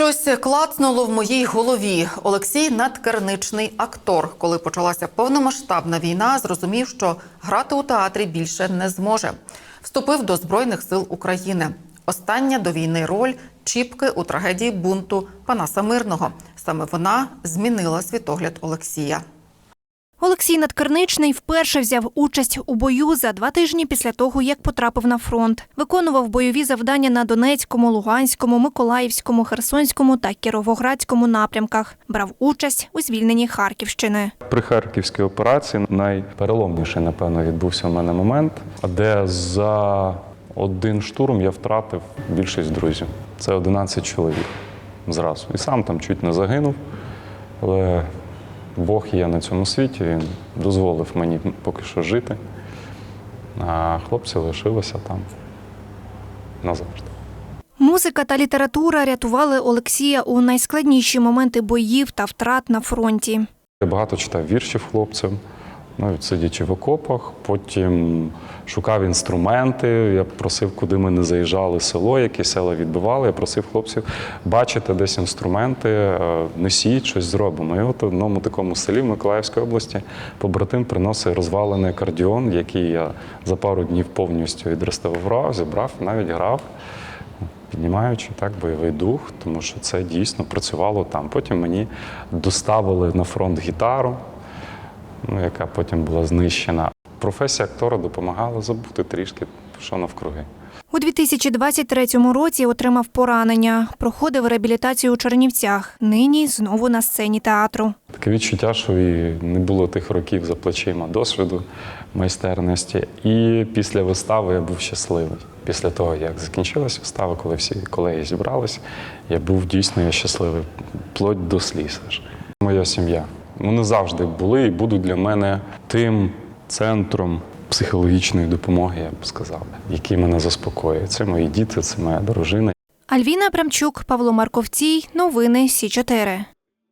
Щось клацнуло в моїй голові. Олексій надкерничний актор. Коли почалася повномасштабна війна, зрозумів, що грати у театрі більше не зможе. Вступив до Збройних сил України. Остання до війни роль Чіпки у трагедії бунту Панаса Мирного. Саме вона змінила світогляд Олексія. Олексій Надкерничний вперше взяв участь у бою за два тижні після того, як потрапив на фронт. Виконував бойові завдання на Донецькому, Луганському, Миколаївському, Херсонському та Кіровоградському напрямках. Брав участь у звільненні Харківщини. При харківській операції найпереломніший, напевно, відбувся у мене момент, де за один штурм я втратив більшість друзів. Це 11 чоловік зразу. І сам там чуть не загинув. Але Бог є на цьому світі, він дозволив мені поки що жити. А хлопці лишилися там назавжди. Музика та література рятували Олексія у найскладніші моменти боїв та втрат на фронті. Я багато читав віршів хлопцям, навіть сидячи в окопах. Потім шукав інструменти. Я просив, куди ми не заїжджали село, які села відбивали. Я просив хлопців бачите десь інструменти, е, несіть, щось зробимо. І от в одному такому селі в Миколаївській області побратим приносить розвалений акордіон, який я за пару днів повністю відреставрував, зібрав, навіть грав. Піднімаючи так бойовий дух, тому що це дійсно працювало там. Потім мені доставили на фронт гітару, ну, яка потім була знищена. Професія актора допомагала забути трішки, що навкруги. У 2023 році отримав поранення, проходив реабілітацію у Чернівцях. Нині знову на сцені театру. Таке відчуття, що і не було тих років за плечима досвіду, майстерності. І після вистави я був щасливий. Після того, як закінчилася вистава, коли всі колеги зібралися, я був дійсно щасливий, вплоть до сліз. Моя сім'я. Вони завжди були і будуть для мене тим центром психологічної допомоги, я б сказав, який мене заспокоює. Це мої діти, це моя дружина. Альвіна Брамчук, Павло Марковцій. Новини Сі 4